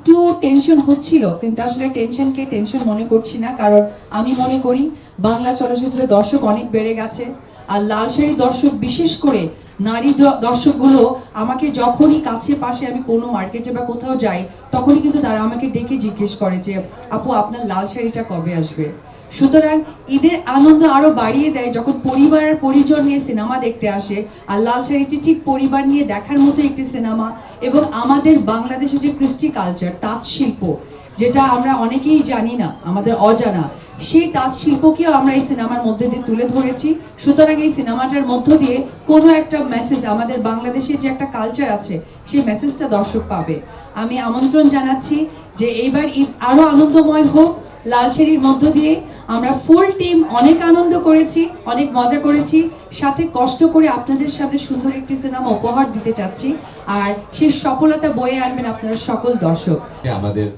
একটু টেনশন হচ্ছিল, কিন্তু আসলে টেনশনকে টেনশন মনে করছি না, কারণ আমি মনে করি বাংলা চলচ্চিত্রের দর্শক অনেক বেড়ে গেছে। আর লাল শাড়ি দর্শক বিশেষ করে নারী দর্শকগুলো আমাকে যখনই কাছে পাশে আমি কোনো মার্কেটে বা কোথাও যাই, তখনই কিন্তু তারা আমাকে ডেকে জিজ্ঞেস করে যে, আপু, আপনার লাল শাড়িটা কবে আসবে? সুতরাং ঈদের আনন্দ আরও বাড়িয়ে দেয় যখন পরিবার পরিজন নিয়ে সিনেমা দেখতে আসে, আর লাল শাড়িটি ঠিক পরিবার নিয়ে দেখার মতো একটি সিনেমা এবং আমাদের বাংলাদেশের যে কৃষ্টি কালচার তাঁত শিল্প যেটা আমরা অনেকেই জানি না, আমাদের অজানা। সেই তাঁত শিল্পকেও আমরা এই সিনেমার মধ্যে দিয়ে তুলে ধরেছি। সুতরাং এই সিনেমাটার মধ্য দিয়ে কোনো একটা মেসেজ আমাদের বাংলাদেশের যে একটা কালচার আছে, সেই মেসেজটা দর্শক পাবে। আমি আমন্ত্রণ জানাচ্ছি যে এইবার ঈদ আরও আনন্দময় হোক লাল শাড়ির মধ্য দিয়ে আমরা ফুল টিম অনেক আনন্দ করেছি, অনেক মজা করেছি। সাথে কষ্ট করে আপনাদের সামনে সুন্দর একটি সিনেমা উপহার দিতে চাচ্ছি। আর সেই সফলতা বয়ে আনবেন আপনারা সকল দর্শক। আমাদের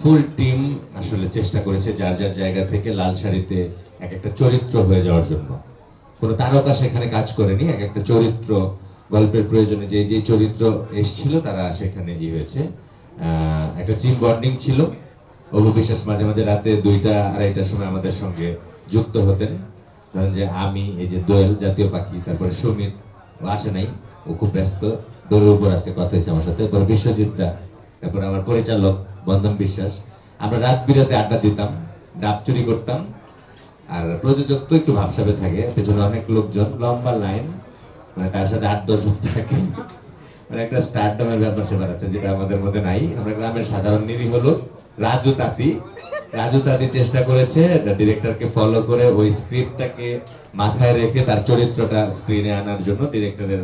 ফুল টিম আসলে চেষ্টা করেছে যার যার জায়গা থেকে লাল শাড়িতে এক একটা চরিত্র হয়ে যাওয়ার জন্য। কোনো তারকা সেখানে কাজ করেনি, এক একটা চরিত্র, গল্পের প্রয়োজনে যে যে চরিত্র এসেছিল তারা সেখানে ই হয়েছে। একটা টিম বন্ডিং ছিল। অপু বিশ্বাস মাঝে মাঝে রাতে দুইটা, আড়াইটার সময় আমাদের সঙ্গে যুক্ত হতেন। ধরেন যে আমি, এই যে দোয়েল জাতীয় পাখি, তারপরে সুমিত আসে নাই, ও খুব ব্যস্ত, দৌড়ের উপর আসছে কথা হয়েছে আমার সাথে। বিশ্বজিৎ দা তারপর আমার পরিচালক বন্ধন বিশ্বাস। আমরা রাত বিরাতে আড্ডা দিতাম, ডাব চুরি করতাম, আর প্রযোজক তো একটু ভাবসাবে থাকে, পেছনে অনেক লোকজন, লম্বা লাইন মানে তার সাথে আট দশ জন থাকে। মানে একটা স্টারডমের ব্যাপার সেবার আছে, যেটা আমাদের মধ্যে নাই। আমরা গ্রামের সাধারণ নিরীহ লোক, রাজু তাঁতি। রাজু তাঁতি চেষ্টা করেছে ডিরেক্টরকে ফলো করে ওই স্ক্রিপ্টটাকে মাথায় রেখে তার চরিত্রটা স্ক্রিনে আনার জন্য ডিরেক্টরের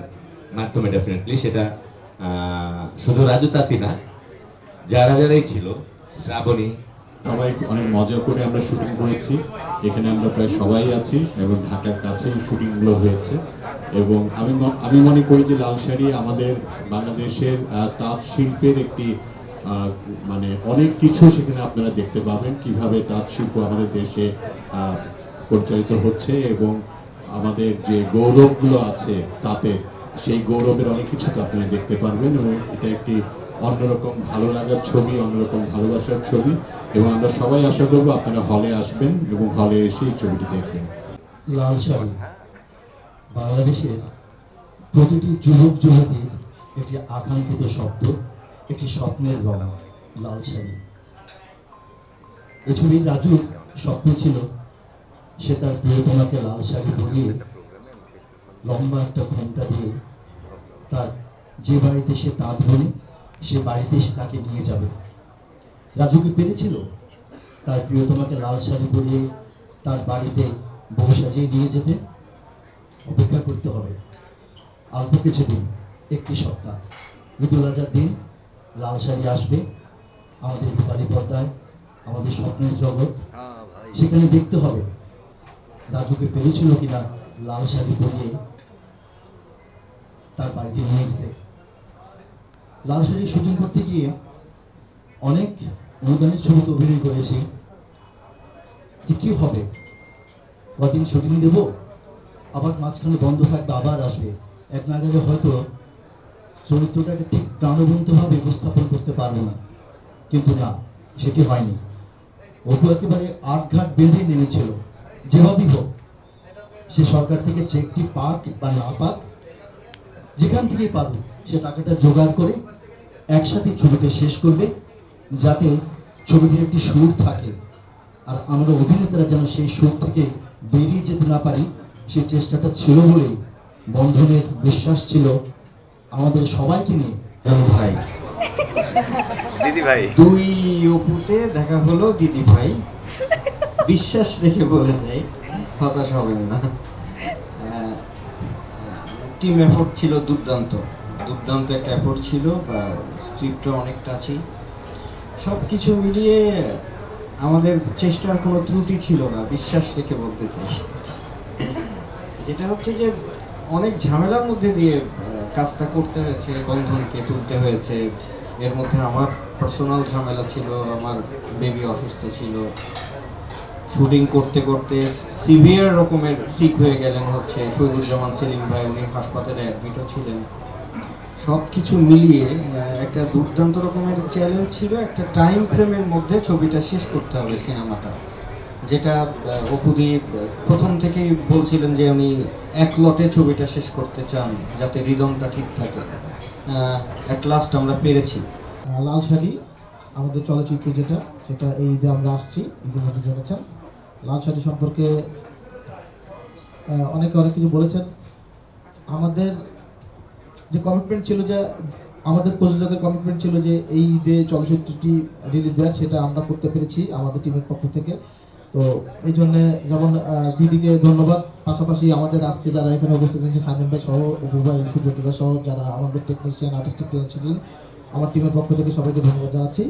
মাধ্যমে ডেফিনেটলি সেটা শুধু রাজু তাঁতি না যারা যারাই ছিল, শ্রাবণী। সবাই অনেক মজা করে আমরা শুটিং করেছি। এখানে আমরা প্রায় সবাই আছি এবং ঢাকার কাছেই শুটিংগুলো হয়েছে। এবং আমি আমি মনে করি যে লাল শাড়ি আমাদের বাংলাদেশের তাঁত শিল্পের একটি মানে অনেক কিছু সেখানে আপনারা দেখতে পাবেন কীভাবে তাঁত শিল্প আমাদের দেশে পরিচালিত হচ্ছে এবং আমাদের যে গৌরবগুলো আছে তাতে, সেই গৌরবের অনেক কিছু তো আপনারা দেখতে পারবেন এবং এটা একটি অন্যরকম ভালো লাগার ছবি, অন্যরকম ভালোবাসার ছবি। এবং আমরা সবাই আশা করব আপনারা হলে আসবেন এবং হলে এসে এই ছবিটি দেখবেন। লাল শাড়ি বাংলাদেশের প্রতিটি যুবক, যুবতীর একটি আকাঙ্ক্ষিত শব্দ একটি স্বপ্নের রং, লাল শাড়ি এ ছবির রাজুর স্বপ্ন ছিল সে তার প্রিয়তমাকে লাল শাড়ি পরিয়ে লম্বা একটা ঘোমটা দিয়ে তার যে বাড়িতে সে তাঁত বোনে সে বাড়িতে সে তাকে নিয়ে যাবে। রাজুকে পেরেছিল? তার প্রিয়তমাকে লাল শাড়ি পরিয়ে তার বাড়িতে বউ সাজিয়ে নিয়ে যেতে অপেক্ষা করতে হবে। অল্প কিছুদিন একটি সপ্তাহ। ঈদুল আজহার দিন লাল শাড়ি আসবে আমাদের রূপালী পর্দায় আমাদের স্বপ্নের জগৎ। সেখানে দেখতে হবে রাজুকে পেরেছিল কিনা লাল শাড়ি পরিয়ে তার বাড়িতে নিয়ে যেতে। শাড়ি শুটিং করতে গিয়ে অনেক অনুদানের ছবিতে অভিনয় করেছি। যে কি হবে? কদিন শুটিং দেবো? আবার মাঝখানে বন্ধ থাকবে, আবার আসবে। এক নাগারে হয়তো চরিত্রটাকে ঠিক প্রাণবন্তভাবে উপস্থাপন করতে পারব না। কিন্তু না, সেটি হয়নি। অপু একেবারে আট ঘাট বেঁধে নেমেছিল যেভাবেই হোক, সে সরকার থেকে চেকটি পাক বা না পাক, যেখান থেকেই পাবে সে টাকাটা জোগাড় করে একসাথে ছবিটা শেষ করবে যাতে ছবিটির একটি সুর থাকে। আর আমরা অভিনেতারা যেন সেই সুর থেকে বেরিয়ে যেতে না পারি সেই চেষ্টাটা ছিল বলেই বন্ধনের বিশ্বাস ছিল আমাদের সবাইকে নিয়ে। ভাই। দিদি ভাই। দুই অপুতে দেখা হলো দিদি ভাই। বিশ্বাস রেখে বলে যাই হতাশ হবেন না। টিম এফোর্ট ছিল দুর্দান্ত। দুর্দান্ত একটা এফোর্ট ছিল বা স্ক্রিপ্টও অনেকটা আছে সব কিছু মিলিয়ে আমাদের চেষ্টার কোনো ত্রুটি ছিল না, বিশ্বাস রেখে বলতে চাই। যেটা হচ্ছে যে অনেক ঝামেলার মধ্যে দিয়ে কাজটা করতে হয়েছে, বন্ধনকে তুলতে হয়েছে। এর মধ্যে আমার পার্সোনাল ঝামেলা ছিল, আমার বেবি অসুস্থ ছিল। শুটিং করতে করতে সিভিয়ার রকমের সিক হয়ে গেলেন হচ্ছে শহীদুজ্জামান সেলিম ভাই, উনি হাসপাতালে অ্যাডমিটও ছিলেন। সব কিছু মিলিয়ে একটা দুর্দান্ত রকমের চ্যালেঞ্জ ছিল, একটা টাইম ফ্রেমের মধ্যে ছবিটা শেষ করতে হবে সিনেমাটা, যেটা অপুদীপ প্রথম থেকেই বলছিলেন যে আমি এক লটে ছবিটা শেষ করতে চান, যাতে রিদমটা ঠিক থাকে। অ্যাট লাস্ট আমরা পেরেছি। লাল শাড়ি, আমাদের চলচ্চিত্র যেটা, সেটা এই ঈদে আমরা আসছি ইতিমধ্যে জেনেছেন লাল শাড়ি সম্পর্কে অনেকে অনেক কিছু বলেছেন। আমাদের যে কমিটমেন্ট ছিল যে, আমাদের প্রযোজকের কমিটমেন্ট ছিল যে এই ঈদে চলচ্চিত্রটি রিলিজ দেওয়ার, সেটা আমরা করতে পেরেছি আমাদের টিমের পক্ষ থেকে। তো এই জন্যে যেমন দিদিকে ধন্যবাদ। পাশাপাশি আমাদের আজকে যারা এখানে উপস্থিত হয়েছে সামিম ভাই সহ অপু ভাই সহ, যারা আমাদের টেকনিশিয়ান আর্টিস্টিক ছিলেন, আমার টিমের পক্ষ থেকে সবাইকে ধন্যবাদ জানাচ্ছি।